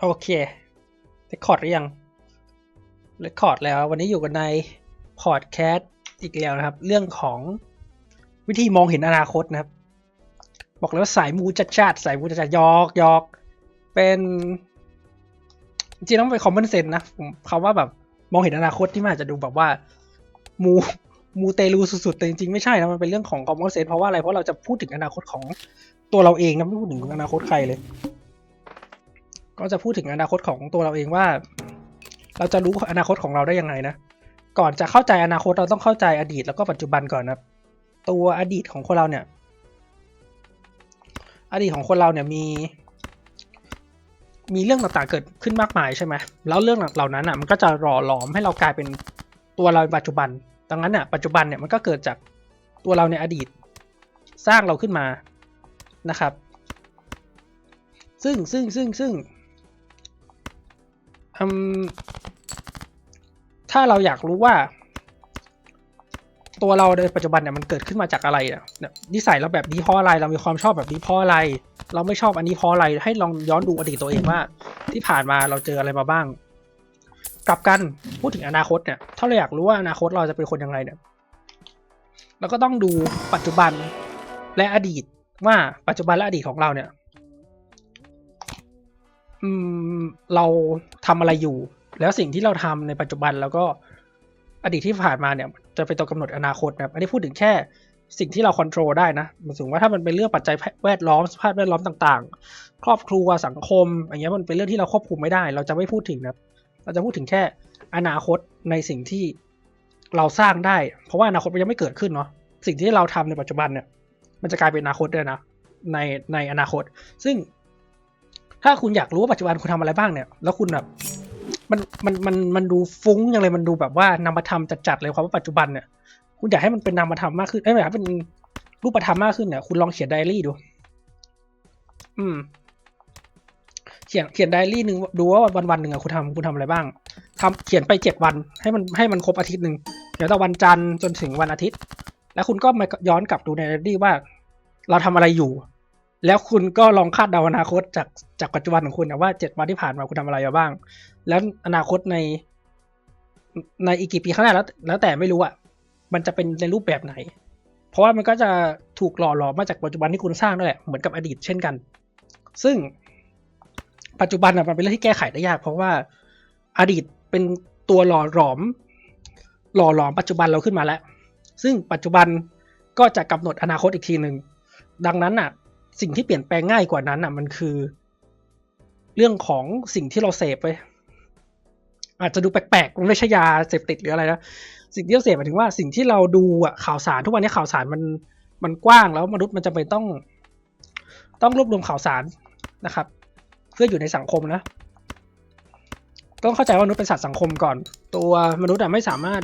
โอเคเรคคอร์ดหรือยังเรคคอร์ดแล้ว วันนี้อยู่กันในพอดแคสต์อีกแล้วนะครับ เรื่องของวิธีมองเห็นอนาคตนะครับ บอกเลยว่าสายมูจัดจัดสายมูจัดจัดยอกยอกเป็นจริงต้องเป็นคอมมอนเซนนะผมคำว่าแบบมองเห็นอนาคตที่มันอาจจะดูแบบว่า มูมูเตลูสุดๆแต่จริงๆไม่ใช่นะมันเป็นเรื่องของคอมมอนเซนเพราะว่าอะไรเพราะเราจะพูดถึงอนาคตของตัวเราเองนะไม่พูดถึงอนาคตใครเลย ก็จะพูดถึงอนาคตของตัวเราเองว่า เราจะรู้อนาคตของเราได้ยังไงนะ ก่อนจะเข้าใจอนาคตเราต้องเข้าใจอดีตแล้วก็ปัจจุบันก่อนนะตัวอดีตของคนเราเนี่ย อดีตของคนเราเนี่ยมี มีเรื่องต่างๆเกิดขึ้นมากมายใช่ไหมแล้วเรื่องเหล่านั้นอะมันก็จะหล่อหลอมให้เรากลายเป็นตัวเราในปัจจุบัน ดังนั้นอะปัจจุบันเนี่ยมันก็เกิดจากตัวเราในอดีตสร้างเราขึ้นมานะครับ ซึ่งซึ่งซึ่งซึ่งอืม ถ้าเราอยากรู้ว่า ตัวเราในปัจจุบันเนี่ยมันเกิดขึ้นมาจากอะไรเนี่ยนิสัยเราแบบนี้เพราะอะไร เรามีความชอบแบบนี้เพราะอะไร เราไม่ชอบอันนี้เพราะอะไร ให้ลองย้อนดูอดีตตัวเองว่า ที่ผ่านมาเราเจออะไรมาบ้าง กลับกันพูดถึงอนาคตเนี่ยถ้าเราอยากรู้ว่าอนาคตเราจะเป็นคนยังไงเนี่ยเราก็ต้องดูปัจจุบันและอดีตว่าปัจจุบันและอดีตของเราเนี่ย เราทำอะไรอยู่ แล้วสิ่งที่เราทำในปัจจุบันแล้วก็อดีตที่ผ่านมาเนี่ย จะเป็นตัวกำหนดอนาคตนะครับอันนี้พูดถึงแค่สิ่งที่เราควบคุมได้นะหมายถึงว่าถ้ามันเป็นเรื่องปัจจัยแวดล้อมสภาพแวดล้อมต่างๆ ครอบครัวสังคมอย่างเงี้ยมันเป็นเรื่องที่เราควบคุมไม่ได้ เราจะไม่พูดถึงนะเราจะพูดถึงแค่อนาคตในสิ่งที่เราสร้างได้ เพราะว่าอนาคตมันยังไม่เกิดขึ้นเนาะสิ่งที่เราทำในปัจจุบันเนี่ย มันจะกลายเป็นอนาคตด้วยนะในในอนาคต ซึ่ง ถ้าคุณอยากรู้ว่าปัจจุบันคุณทำอะไรบ้างเนี่ย แล้วคุณแบบมันมันมันมันดูฟุ้งอย่างเลยมันดูแบบว่านามธรรมจัดๆเลยความว่าปัจจุบันเนี่ย คุณอยากให้มันเป็นนามธรรมมากขึ้นเอ้ยไม่อยากเป็นรูปธรรมมากขึ้นเนี่ย คุณลองเขียนไดอารี่ดู อืม เขียนเขียนไดอารี่หนึ่งดูว่าวันวันๆหนึ่งอะคุณทำคุณทำอะไรบ้างทำเขียนไปเจ็ดวัน ให้มันให้มันครบอาทิตย์หนึ่งเดี๋ยวแต่วันจันทร์จนถึงวันอาทิตย์ แล้วคุณก็มาย้อนกลับดูในไดอารี่ว่า เราทำอะไรอยู่ แล้วคุณก็ลองคาดเดาอนาคตจากจากปัจจุบันของคุณนะว่าเจ็ดวันที่ผ่านมาคุณทำอะไรมาบ้าง แล้วอนาคตในในอีกกี่ปีข้างหน้าแล้ว แล้วแต่ไม่รู้อะมันจะเป็นในรูปแบบไหน เพราะว่ามันก็จะถูกหล่อหลอมมาจากปัจจุบันที่คุณสร้างนั่นแหละเหมือนกับอดีตเช่นกัน ซึ่งปัจจุบันอะมันเป็นเรื่องที่แก้ไขได้ยาก เพราะว่าอดีตเป็นตัวหล่อหลอม หล่อหลอมปัจจุบันเราขึ้นมาแล้ว ซึ่งปัจจุบันก็จะกำหนดอนาคตอีกทีหนึ่งดังนั้นน่ะ สิ่งที่เปลี่ยนแปลงง่ายกว่านั้นน่ะ มันคือ เรื่องของสิ่งที่เราเสพไปอาจจะดูแปลกๆไม่ใช่ยาเสพติดหรืออะไรนะสิ่งที่เราเสพหมายถึงว่าสิ่งที่เราดูอะข่าวสารทุกวันนี้ข่าวสารมันมันกว้างแล้วมนุษย์มันจะไปต้อง ต้องรวบรวมข่าวสารนะครับ เพื่ออยู่ในสังคมนะ ต้องเข้าใจว่ามนุษย์เป็นสัตว์สังคมก่อน ตัวมนุษย์อะไม่สามารถ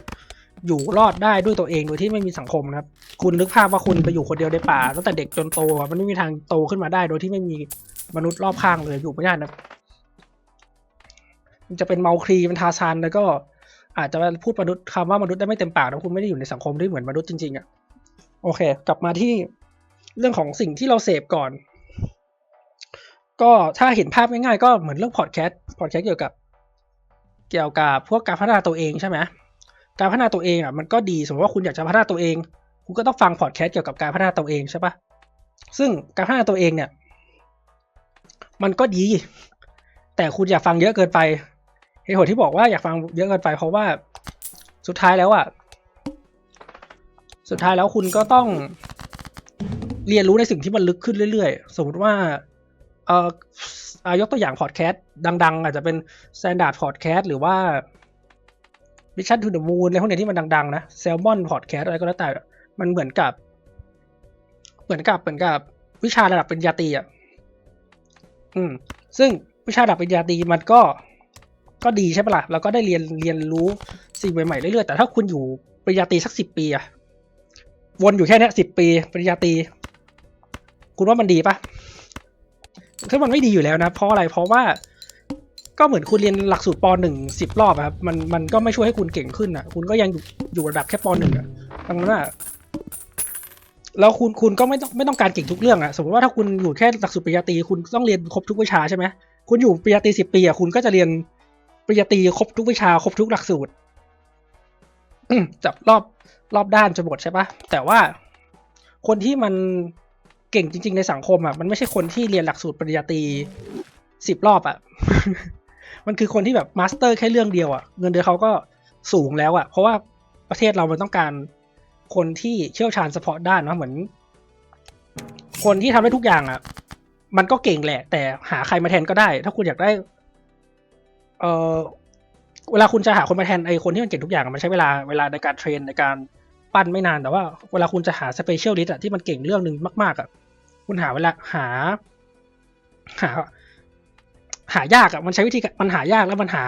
อยู่รอดได้ด้วยตัวเองโดยที่ไม่มีสังคมนะครับ คุณนึกภาพว่าคุณไปอยู่คนเดียวในป่าตั้งแต่เด็กจนโตมันไม่มีทางโตขึ้นมาได้ โดยที่ไม่มีมนุษย์รอบข้างเลยอยู่ไม่ได้นะมันจะเป็นเมาคลีเป็นทาซานแล้วก็อาจจะพูดมนุษย์คำว่ามนุษย์ได้ไม่เต็มปากนะคุณไม่ได้อยู่ในสังคมที่เหมือนมนุษย์จริงๆอะ่ะโอเค กลับมาที่เรื่องของสิ่งที่เราเสพก่อน ก็ถ้าเห็นภาพง่ายๆก็เหมือนเรื่องพอดแคสต์พอดแคสต์เกี่ยวกับ เกี่ยวกับพวกการพัฒนาตัวเองใช่ไหม การพัฒนาตัวเองอะมันก็ดีสมมติว่าคุณอยากจะพัฒนาตัวเอง คุณก็ต้องฟังพอดแคสต์เกี่ยวกับการพัฒนาตัวเองใช่ปะซึ่งการพัฒนาตัวเองเนี่ย มันก็ดี แต่คุณอย่าฟังเยอะเกินไปเหตุผลที่บอกว่าอยากฟังเยอะเกินไป เพราะว่าสุดท้ายแล้วอะสุดท้ายแล้วคุณก็ต้องเรียนรู้ในสิ่งที่มันลึกขึ้นเรื่อยๆ สมมติว่าเอ่ออายกตัวอย่างพอดแคสต์ดัง ๆ อาจจะเป็น Standard Podcast หรือว่า Mission to the Moon อะไรพวกเนี้ยที่มันดังๆนะ Salmon Podcast อะไรก็แล้วแต่มันเหมือนกับ เหมือนกับเหมือนกับวิชาระดับปริญญาตรีอะอืม ซึ่งวิชาระดับปริญญาตรีมันก็ก็ดีใช่ปะล่ะเราก็ได้เรียนเรียนรู้สิ่งใหม่ๆเรื่อยๆแต่ถ้าคุณอยู่ปริญญาตรีสักสิบปีอะวนอยู่แค่นี้สิบปีปริญญาตรีคุณว่ามันดีปะคือมันไม่ดีอยู่แล้วนะ เพราะอะไรเพราะว่า ก็เหมือนคุณเรียนหลักสูตรปหนึ่งสิบรอบครับมันมันก็ไม่ช่วยให้คุณเก่งขึ้นอะ คุณก็ยังอยู่อยู่ระดับแค่ปหนึ่งอะดังนั้นอะแล้วคุณคุณก็ไม่ต้องไม่ต้องการเก่งทุกเรื่องอะสมมติว่าถ้าคุณอยู่แค่หลักสูตรปริญญาตรีคุณต้องเรียนครบทุกวิชาใช่ไหมคุณอยู่ปริญญาตรีสิบปีอะคุณก็จะเรียนปริญญาตรีครบทุกวิชาครบทุกหลักสูตรจับรอบรอบด้านจะหมดใช่ปะแต่ว่าคนที่มันเก่งจริง ๆ ในสังคมอะมันไม่ใช่คนที่เรียนหลักสูตรปริญญาตรีสิบรอบอะ มันคือคนที่แบบมาสเตอร์แค่เรื่องเดียวอะเงินเดือนเขาก็สูงแล้วอะ เพราะว่าประเทศเรามันต้องการคนที่เชี่ยวชาญเฉพาะด้านนะเหมือน คนที่ทำได้ทุกอย่างอะ มันก็เก่งแหละ แต่หาใครมาแทนก็ได้ ถ้าคุณอยากได้ เออเวลาคุณจะหาคนมาแทนไอคนที่มันเก่งทุกอย่างมันใช้เวลาเวลาในการเทรนในการปั้นไม่นานแต่ว่า เวลาคุณจะหาสเปเชียลลิสต์อะที่มันเก่งเรื่องหนึ่งมาก ๆอะคุณหาเวลาหา หา หายากอะมันใช้วิธีมันหายากแล้วมันหา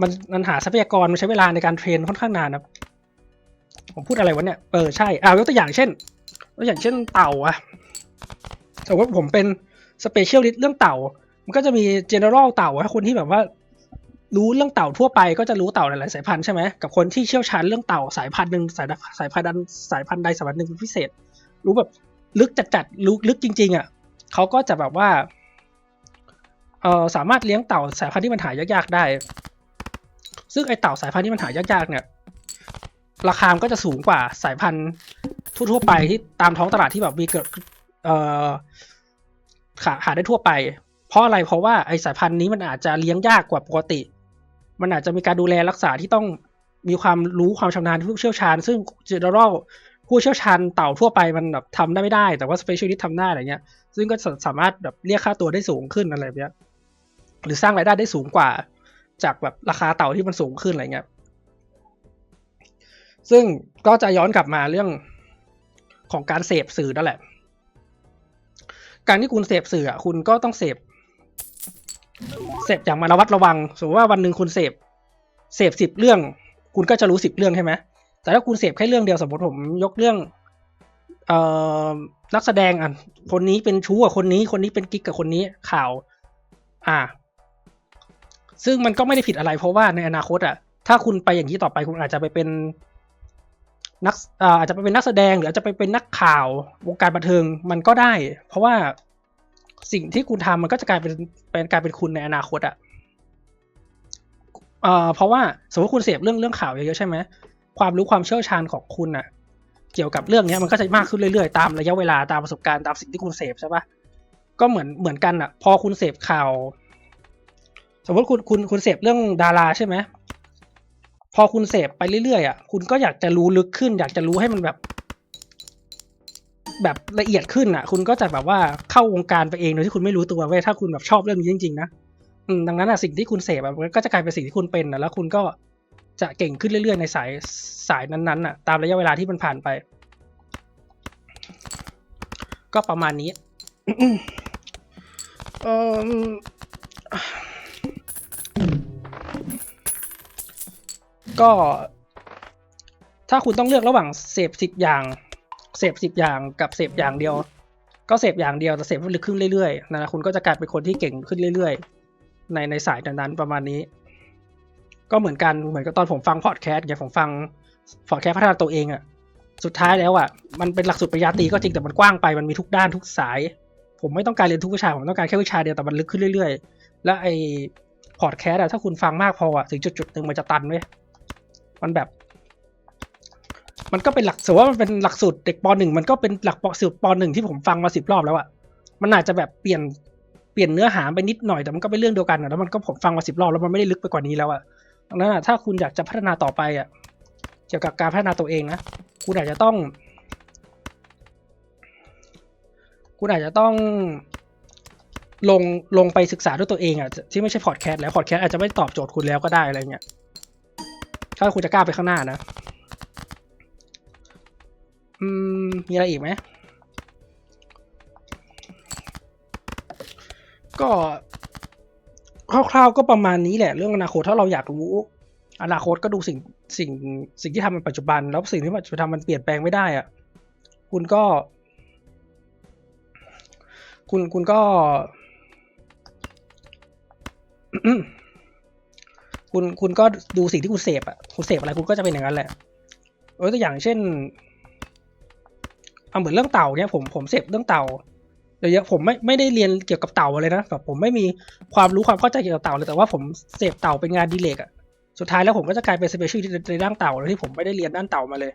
มันมันหาทรัพยากรมันใช้เวลาในการเทรนค่อนข้างนานนะผมพูดอะไรวะเนี่ยเออใช่อ่ายกตัวอย่างเช่นตัวอย่างเช่นเต่าอะสมมติผมเป็นสเปเชียลลิสต์เรื่องเต่า มันก็จะมี general เต่าถ้าคนที่แบบว่า รู้เรื่องเต่าทั่วไปก็จะรู้เต่าหลายๆสายพันธุ์ใช่ไหมกับคนที่เชี่ยวชาญเรื่องเต่าสายพันธุ์หนึ่งสายสายพันธุ์ใดสายพันธุ์ใดสายพันธุ์หนึ่งเป็นพิเศษ รู้แบบลึกจัดๆรู้ลึกจริง ๆอะเขาก็จะแบบว่า เออสามารถเลี้ยงเต่าสายพันธุ์ที่มันหายากๆได้ ซึ่งไอเต่าสายพันธุ์ที่มันหายากๆเนี่ย ราคามก็จะสูงกว่าสายพันธุ์ทั่วๆไปที่ตามท้องตลาดที่แบบมีเกิดเอ่อหาหาได้ทั่วไป เพราะอะไรเพราะว่าไอสายพันธุ์นี้มันอาจจะเลี้ยงยากกว่าปกติ มันอาจจะมีการดูแลรักษาที่ต้องมีความรู้ความชำนาญผู้เชี่ยวชาญ ซึ่ง general ผู้เชี่ยวชาญเต่าทั่วไปมันแบบทำได้ไม่ได้แต่ว่า specialist ทำได้อะไรเงี้ย ซึ่งก็สามารถแบบเรียกค่าตัวได้สูงขึ้นอะไรแบบเนี้ย หรือสร้างรายได้ได้สูงกว่า จากแบบราคาเต่าที่มันสูงขึ้นอะไรเงี้ยซึ่งก็จะย้อนกลับมาเรื่องของการเสพสื่อนั่นแหละ การที่คุณเสพสื่ออะคุณก็ต้องเสพเสพอย่างมาระวัดระวัง สมมติว่าวันหนึ่งคุณเสพเสพสิบเรื่อง คุณก็จะรู้สิบเรื่องใช่ไหมแต่ถ้าคุณเสพแค่เรื่องเดียวสมมติผมยกเรื่องเอ่อนักแสดงอะคนนี้เป็นชู้กับคนนี้ คนนี้เป็นกิ๊กกับคนนี้ข่าว อ่า ซึ่งมันก็ไม่ได้ผิดอะไร เพราะว่าในอนาคตอะถ้าคุณไปอย่างนี้ต่อไปคุณอาจจะไปเป็นนักอาจจะไปเป็นนักแสดงหรืออาจจะไปเป็นนักข่าววงการบันเทิงมันก็ได้ เพราะว่าสิ่งที่คุณทำมันก็จะกลายเป็นเป็นกลายเป็นคุณในอนาคตอะเอ่อเพราะว่าสมมติคุณเสพเรื่องเรื่องข่าวเยอะๆใช่ไหมความรู้ความเชี่ยวชาญของคุณอะเกี่ยวกับเรื่องนี้มันก็จะมากขึ้นเรื่อยๆ ตามระยะเวลาตามประสบการณ์ตามสิ่งที่คุณเสพใช่ปะก็เหมือนเหมือนกันอะ พอคุณเสพข่าว สมมติคุณคุณคุณเสพเรื่องดาราใช่ไหมพอคุณเสพไปเรื่อยๆอะคุณก็อยากจะรู้ลึกขึ้น อยากจะรู้ให้มันแบบ แบบละเอียดขึ้นอะ คุณก็จะแบบว่าเข้าวงการไปเองโดยที่คุณไม่รู้ตัวเว้ยถ้าคุณแบบชอบเรื่องนี้จริงๆนะดังนั้นอะสิ่งที่คุณเสพอะมันก็จะกลายเป็นสิ่งที่คุณเป็นนะแล้วคุณก็จะเก่งขึ้นเรื่อยๆในสายสายนั้นๆอะ ตามระยะเวลาที่มันผ่านไป ก็ประมาณนี้เออ ก็ ถ้าคุณต้องเลือกระหว่างเสพสิบอย่างเสพสิบอย่างกับเสพอย่างเดียว ก็เสพอย่างเดียวแต่เสพลึกขึ้นเรื่อยๆนะคุณก็จะกลายเป็นคนที่เก่งขึ้นเรื่อยๆ ในในสายนั้นๆประมาณนี้ ก็เหมือนกันเหมือนกับตอนผมฟังพอดแคสต์อย่างผมฟังพอดแคสต์พัฒนาตัวเองอะสุดท้ายแล้วอะมันเป็นหลักสูตรปริญญาตรีก็จริงแต่มันกว้างไปมันมีทุกด้านทุกสาย ผมไม่ต้องการเรียนทุกวิชาผมต้องการแค่วิชาเดียวแต่มันลึกขึ้นเรื่อยๆ แล้วไอพอดแคสต์อะถ้าคุณฟังมากพออะถึงจุดๆหนึ่งมันจะตันเว้ย มันแบบ มันก็เป็นหลักสมมติว่ามันเป็นหลักสูตรเด็กปหนึ่งมันก็เป็นหลักสูตรปหนึ่งที่ผมฟังมาสิบรอบแล้วอะมันอาจจะแบบเปลี่ยนเปลี่ยนเนื้อหาไปนิดหน่อยแต่มันก็เป็นเรื่องเดียวกันอะแล้วมันก็ผมฟังมาสิบรอบแล้วมันไม่ได้ลึกไปกว่านี้แล้วอะดังนั้นอะถ้าคุณอยากจะพัฒนาต่อไปอะเกี่ยวกับการพัฒนาตัวเองนะคุณอาจจะต้อง คุณอาจจะต้องลงลงไปศึกษาด้วยตัวเองอะที่ไม่ใช่พอดแคสต์แล้วพอดแคสต์อาจจะไม่ตอบโจทย์คุณแล้วก็ได้อะไรเงี้ย ถ้าคุณจะกล้าไปข้างหน้านะ อืม มีอะไรอีกไหม ก็คร่าวๆก็ประมาณนี้แหละ เรื่องอนาคตถ้าเราอยากรู้ อนาคตก็ดูสิ่งสิ่งสิ่งที่ทำในปัจจุบัน แล้วสิ่งที่ปัจจุบันมันเปลี่ยนแปลงไม่ได้อะคุณก็ คุณคุณก็ คุณคุณก็ดูสิ่งที่คุณเสพอะคุณเสพอะไรคุณก็จะเป็นอย่างนั้นแหละยกตัวอย่างเช่นเอาเหมือนเรื่องเต่าเนี่ยผมผมเสพเรื่องเต่าเยอะๆผมไม่ไม่ได้เรียนเกี่ยวกับเต่าเลยนะแบบผมไม่มีความรู้ความเข้าใจเกี่ยวกับเต่าเลยแต่ว่าผมเสพเต่าเป็นงานดีเลกอะสุดท้ายแล้วผมก็จะกลายเป็นสเปเชียลในด้านเต่าโดยที่ผมไม่ได้เรียนด้านเต่ามาเลย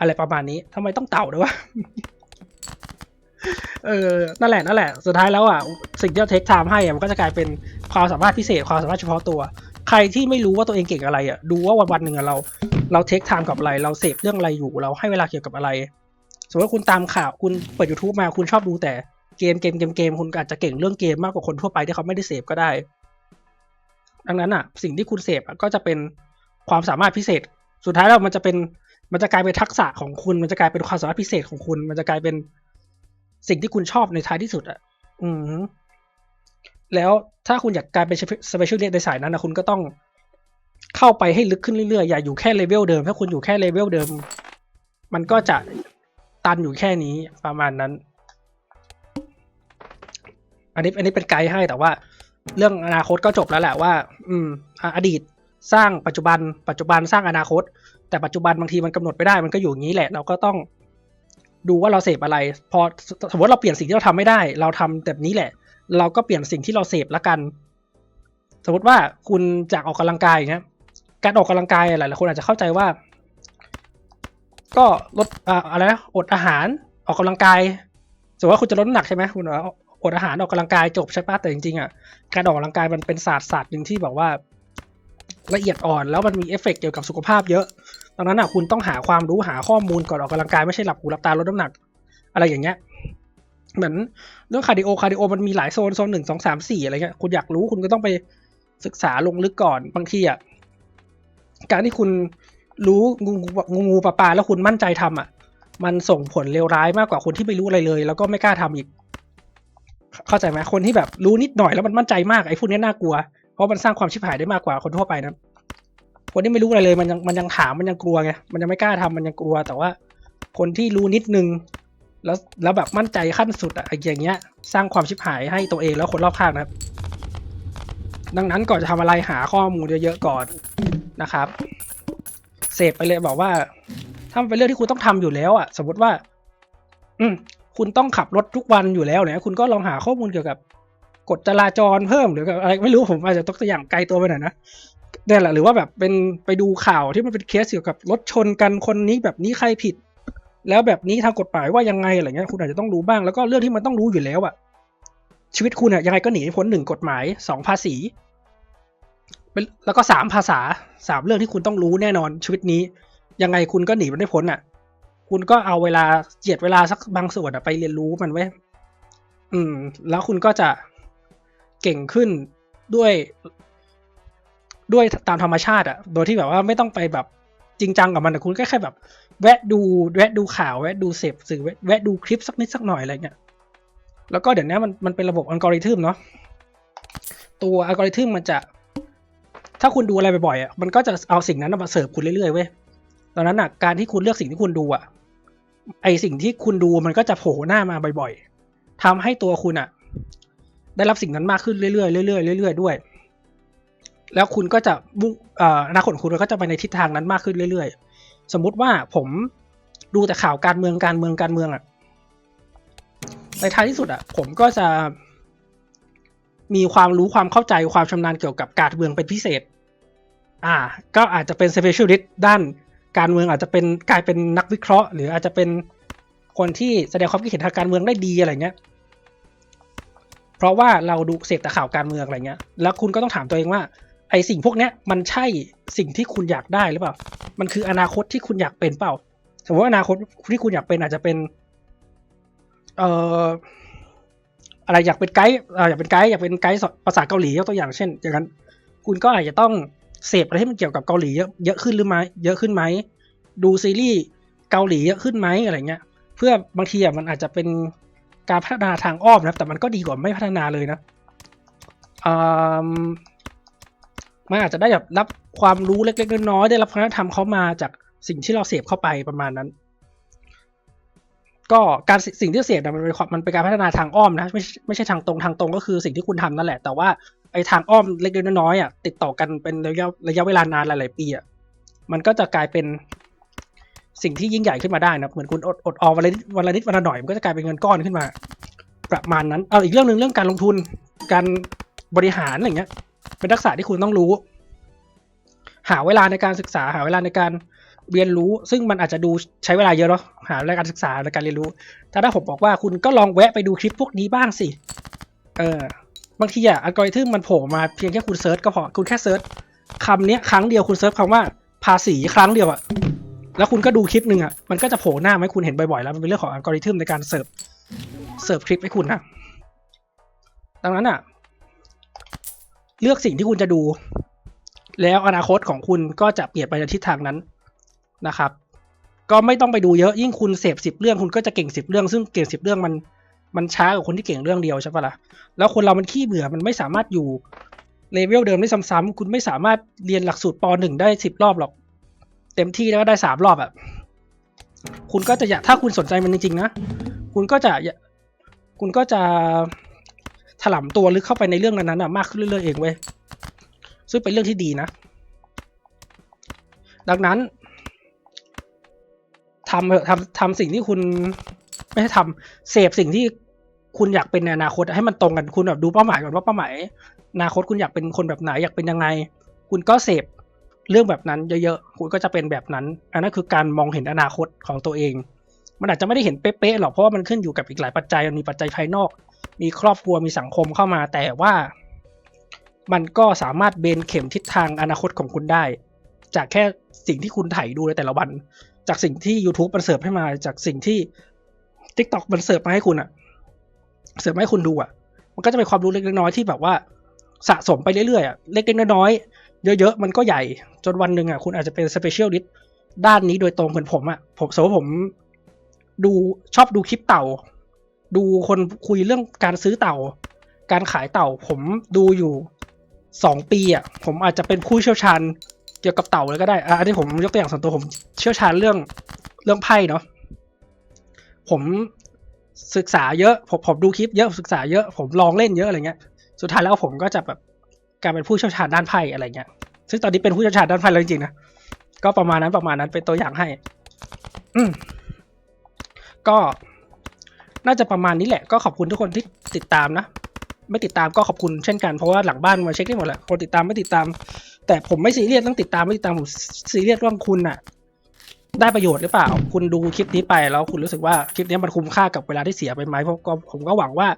อะไรประมาณนี้ทำไมต้องเต่าด้วยวะเออนั่นแหละนั่นแหละ สุดท้ายแล้วอะสิ่งที่เราเทคไทม์ให้อะมันก็จะกลายเป็นความสามารถพิเศษความสามารถเฉพาะตัว ใครที่ไม่รู้ว่าตัวเองเก่งอะไรอะดูว่าวันวันๆหนึ่งเราเราเทคไทม์กับอะไร เราเสพเรื่องอะไรอยู่ เราให้เวลาเกี่ยวกับอะไร สมมติว่าคุณตามข่าวคุณเปิด YouTube มาคุณชอบดูแต่เกมเกมเกมเกมคุณอาจจะเก่งเรื่องเกมมากกว่าคนทั่วไปที่เขาไม่ได้เสพก็ได้ ดังนั้นอะ สิ่งที่คุณเสพก็จะเป็นความสามารถพิเศษ สุดท้ายแล้วมันจะเป็นมันจะกลายเป็นทักษะของคุณ มันจะกลายเป็นความสามารถพิเศษของคุณ มันจะกลายเป็นสิ่งที่คุณชอบในท้ายที่สุดอะ อืม แล้วถ้าคุณอยากกลายเป็น special ในสายนั้นนะคุณก็ต้องเข้าไปให้ลึกขึ้นเรื่อยๆ อย่าอยู่แค่เลเวลเดิม ถ้าคุณอยู่แค่เลเวลเดิม มันก็จะตันอยู่แค่นี้ประมาณนั้น อันนี้อันนี้เป็นไกด์ให้แต่ว่า เรื่องอนาคตก็จบแล้วแหละว่า อืม อดีตสร้างปัจจุบัน ปัจจุบันสร้างอนาคต แต่ปัจจุบันบางทีมันกำหนดไม่ได้มันก็อยู่อย่างนี้แหละ เราก็ต้องดูว่าเราเสพอะไร พอสมมติเราเปลี่ยนสิ่งที่เราทำไม่ได้ เราทำแบบนี้แหละ เราก็เปลี่ยนสิ่งที่เราเสพละกัน สมมติว่าคุณจากออกกำลังกายอย่างเงี้ยการออกกำลังกายหลายๆคนอาจจะเข้าใจว่า ก็ลดอ่าอะไรนะอดอาหารออกกำลังกายสมมติว่าคุณจะลดน้ำหนักใช่ไหมคุณอดอาหารออกกำลังกายจบใช่ปะแต่จริงๆอะการออกกำลังกายมันเป็นศาสตร์ศาสตร์หนึ่งที่แบบว่าละเอียดอ่อนแล้วมันมีเอฟเฟกต์เกี่ยวกับสุขภาพเยอะดังนั้นอะคุณต้องหาความรู้หาข้อมูลก่อนออกกำลังกายไม่ใช่หลับหูหลับตาลดน้ำหนัก อะไรอย่างเงี้ย เหมือนเรื่องคาร์ดิโอคาร์ดิโอมันมีหลายโซนโซนหนึ่งสองสามสี่อะไรเงี้ยคุณอยากรู้คุณก็ต้องไปศึกษาลงลึกก่อนบางทีอะการที่คุณรู้งูงูงูปลาปลาแล้วคุณมั่นใจทำอะ มันส่งผลเลวร้ายมากกว่าคนที่ไม่รู้อะไรเลย แล้วก็ไม่กล้าทำอีก เข้าใจไหมคนที่แบบรู้นิดหน่อยแล้วมันมั่นใจมากไอ้พวกนี้น่ากลัว เพราะมันสร้างความชิบหายได้มากกว่าคนทั่วไปนะคนที่ไม่รู้อะไรเลยมันยังมันยังถามมันยังกลัวไงมันยังไม่กล้าทำมันยังกลัว แต่ว่า คนที่รู้นิดนึง แล้วแล้วแบบมั่นใจขั้นสุดอะไอ้อย่างเงี้ย สร้างความชิบหายให้ตัวเองแล้วคนรอบข้างนะครับ ดังนั้นก่อนจะทำอะไรหาข้อมูลเยอะๆก่อนนะครับ เสพไปเลยบอกว่าถ้ามันเป็นเรื่องที่คุณต้องทำอยู่แล้วอะสมมติว่า อืมคุณต้องขับรถทุกวันอยู่แล้วเนี่ยคุณก็ลองหาข้อมูลเกี่ยวกับกฎจราจรเพิ่มหรือกับอะไรไม่รู้ผมอาจจะตกตัวอย่างไกลตัวไปหน่อยนะเนี่ยแหละหรือว่าแบบเป็นไปดูข่าวที่มันเป็นเคสเกี่ยวกับรถชนกันคนนี้แบบนี้ใครผิด แล้วแบบนี้ทางกฎหมายว่ายังไงอะไรเงี้ยคุณอาจจะต้องรู้บ้างแล้วก็เรื่องที่มันต้องรู้อยู่แล้วอะชีวิตคุณอะยังไงก็หนีไม่พ้นหนึ่งกฎหมายสองภาษีแล้วก็สามภาษาสามเรื่องที่คุณต้องรู้แน่นอนชีวิตนี้ ยังไงคุณก็หนีมันไม่พ้นอะคุณก็เอาเวลาเจียดเวลาสักบางส่วนอะไปเรียนรู้มันไว้อืม แล้วคุณก็จะเก่งขึ้นด้วย ด้วยตามธรรมชาติอะโดยที่แบบว่าไม่ต้องไปแบบ จริงจังกับมันแต่คุณก็แค่แบบ แวะดูแวะดูข่าวแวะดูเสพสื่อแวะดูคลิปสักนิดสักหน่อยอะไรเงี้ยแล้วก็เดี๋ยวนี้มันมันเป็นระบบอัลกอริทึมเนาะตัวอัลกอริทึมมันจะ ถ้าคุณดูอะไรบ่อยๆอะมันก็จะเอาสิ่งนั้นมาเสิร์ฟคุณเรื่อยๆเว้ยดังนั้นอะการที่คุณเลือกสิ่งที่คุณดูอะไอสิ่งที่คุณดูมันก็จะโผล่หน้ามาบ่อยๆทำให้ตัวคุณอะ ได้รับสิ่งนั้นมากขึ้นเรื่อยๆเรื่อยๆเรื่อยๆด้วย แล้วคุณก็จะมุ่งอนาคตของคุณก็จะไปในทิศทางนั้นมากขึ้นเรื่อยๆ สมมุติว่าผมดูแต่ข่าวการเมืองการเมืองการเมืองอะในท้ายที่สุดอะผมก็จะมีความรู้ความเข้าใจความชำนาญเกี่ยวกับการเมืองเป็นพิเศษ อ่า ก็อาจจะเป็น specialist ด้านการเมืองอาจจะเป็นกลายเป็นนักวิเคราะห์ หรืออาจจะเป็นคนที่แสดงความคิดเห็นทางการเมืองได้ดีอะไรเงี้ย เพราะว่าเราดูเสพแต่ข่าวการเมืองอะไรเงี้ย แล้วคุณก็ต้องถามตัวเองว่า ไอสิ่งพวกเนี้ยมันใช่สิ่งที่คุณอยากได้หรือเปล่า มันคืออนาคตที่คุณอยากเป็นเปล่า สมมติว่าอนาคตที่คุณอยากเป็นอาจจะเป็น เอ่ออะไรอยากเป็นไกด์อยากเป็นไกด์อยากเป็นไกด์ภาษาเกาหลียกตัวอย่างเช่น อย่างนั้น คุณก็อาจจะต้องเสพอะไรที่มันเกี่ยวกับเกาหลีเยอะเยอะขึ้นหรือไม่เยอะขึ้นไหม ดูซีรีส์เกาหลีเยอะขึ้นไหมอะไรเงี้ย เพื่อบางทีอะมันอาจจะเป็นการพัฒนาทางอ้อมนะแต่มันก็ดีกว่าไม่พัฒนาเลยนะอื มันอาจจะได้แบบรับความรู้เล็กๆน้อยๆได้รับวัฒนธรรมเขามาจากสิ่งที่เราเสพเข้าไปประมาณนั้น ก็การสิ่งที่เสพเนี่ยมันเป็นความมันเป็นการพัฒนาทางอ้อมนะไม่ไม่ใช่ทางตรงทางตรงก็คือสิ่งที่คุณทำนั่นแหละ แต่ว่าไอ้ทางอ้อมเล็กๆน้อยๆอะติดต่อกันเป็นระยะระยะเวลานานหลายๆปีอะมันก็จะกลายเป็นสิ่งที่ยิ่งใหญ่ขึ้นมาได้นะเหมือนคุณอดอดออมวันละนิดวันละนิดวันละหน่อยมันก็จะกลายเป็นเงินก้อนขึ้นมา ประมาณนั้น เอาอีกเรื่องหนึ่งเรื่องการลงทุนการบริหารอะไรเงี้ย เป็นทักษะที่คุณต้องรู้ หาเวลาในการศึกษา หาเวลาในการเรียนรู้ ซึ่งมันอาจจะดูใช้เวลาเยอะเนาะหาเวลาการศึกษาในการเรียนรู้ถ้าถ้าผมบอกว่าคุณก็ลองแวะไปดูคลิปพวกนี้บ้างสิ เออบางทีอะอัลกอริทึมมันโผล่มาเพียงแค่คุณเซิร์ชก็พอ คุณแค่เซิร์ชคำนี้ครั้งเดียวคุณเซิร์ชคำว่าภาษีครั้งเดียวอะแล้วคุณก็ดูคลิปหนึ่งอะมันก็จะโผล่หน้ามาให้คุณเห็นบ่อยๆแล้วมันเป็นเรื่องของอัลกอริทึมในการเสิร์ฟเสิร์ฟคลิปให้คุณนะดังนั้นอะ เลือกสิ่งที่คุณจะดู แล้วอนาคตของคุณก็จะเปลี่ยนไปในทิศทางนั้นนะครับ ก็ไม่ต้องไปดูเยอะยิ่งคุณเสพสิบเรื่องคุณก็จะเก่งสิบเรื่อง ซึ่งเก่งสิบเรื่องมันมันช้ากว่าคนที่เก่งเรื่องเดียวใช่ปะล่ะแล้วคนเรามันขี้เบื่อมันไม่สามารถอยู่เลเวลเดิมได้ซ้ำๆคุณไม่สามารถเรียนหลักสูตรปหนึ่งได้สิบรอบหรอก เต็มที่แล้วก็ได้สามรอบอะคุณก็จะอยากถ้าคุณสนใจมันจริงๆนะ คุณก็จะ คุณก็จะ ถลำตัวลึกเข้าไปในเรื่องนั้นๆอะมากขึ้นเรื่อยๆเองเว้ยซึ่งเป็นเรื่องที่ดีนะ ดังนั้นทำเถอะทำทำสิ่งที่คุณไม่ใช่ทำเสพสิ่งที่คุณอยากเป็นในอนาคตให้มันตรงกันคุณแบบดูเป้าหมายก่อนว่าเป้าหมายอนาคตคุณอยากเป็นคนแบบไหนอยากเป็นยังไง คุณก็เสพเรื่องแบบนั้นเยอะๆคุณก็จะเป็นแบบนั้น อันนั้นคือการมองเห็นอนาคตของตัวเอง มันอาจจะไม่ได้เห็นเป๊ะๆหรอกเพราะว่ามันขึ้นอยู่กับอีกหลายปัจจัยมันมีปัจจัยภายนอก มีครอบครัวมีสังคมเข้ามา แต่ว่ามันก็สามารถเบนเข็มทิศทางอนาคตของคุณได้ จากแค่สิ่งที่คุณถ่ายดูในแต่ละวัน จากสิ่งที่ YouTube มันเสิร์ฟให้มา จากสิ่งที่ TikTok มันเสิร์ฟมาให้คุณอะเสิร์ฟมาให้คุณดูอะมันก็จะเป็นความรู้เล็กๆน้อยๆที่แบบว่า สะสมไปเรื่อยๆอะเล็กๆน้อยๆเยอะๆมันก็ใหญ่จนวันหนึ่งอะคุณอาจจะเป็น specialist ด้านนี้โดยตรงเหมือนผมอะผมสมมติผมดูชอบดูคลิปเต่า ดูคนคุยเรื่องการซื้อเต่า การขายเต่า ผมดูอยู่สองปีอะ ผมอาจจะเป็นผู้เชี่ยวชาญเกี่ยวกับเต่าเลยก็ได้อะอันนี้ผมยกตัวอย่างส่วนตัวผมเชี่ยวชาญเรื่องเรื่องไพ่เนาะผมศึกษาเยอะ ผมผมดูคลิปเยอะศึกษาเยอะผมลองเล่นเยอะอะไรเงี้ย สุดท้ายแล้วผมก็จะแบบกลายเป็นผู้เชี่ยวชาญด้านไพ่อะไรเงี้ย ซึ่งตอนนี้เป็นผู้เชี่ยวชาญด้านไพ่แล้วจริงๆนะก็ประมาณนั้นประมาณนั้นเป็นตัวอย่างให้ อืก็ น่าจะประมาณนี้แหละก็ขอบคุณทุกคนที่ติดตามนะ ไม่ติดตามก็ขอบคุณเช่นกันเพราะว่าหลังบ้านมาเช็คได้หมดแหละคนติดตามไม่ติดตาม แต่ผมไม่ซีเรียสเรื่องติดตามไม่ติดตามผมซีเรียสเรื่องคุณน่ะได้ประโยชน์หรือเปล่า คุณดูคลิปนี้ไปแล้วคุณรู้สึกว่าคลิปนี้มันคุ้มค่ากับเวลาที่เสียไปไหมเพราะก็ผมก็หวังว่า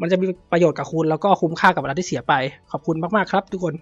มันจะมีประโยชน์กับคุณแล้วก็คุ้มค่ากับเวลาที่เสียไป ขอบคุณมากๆครับ ทุกคน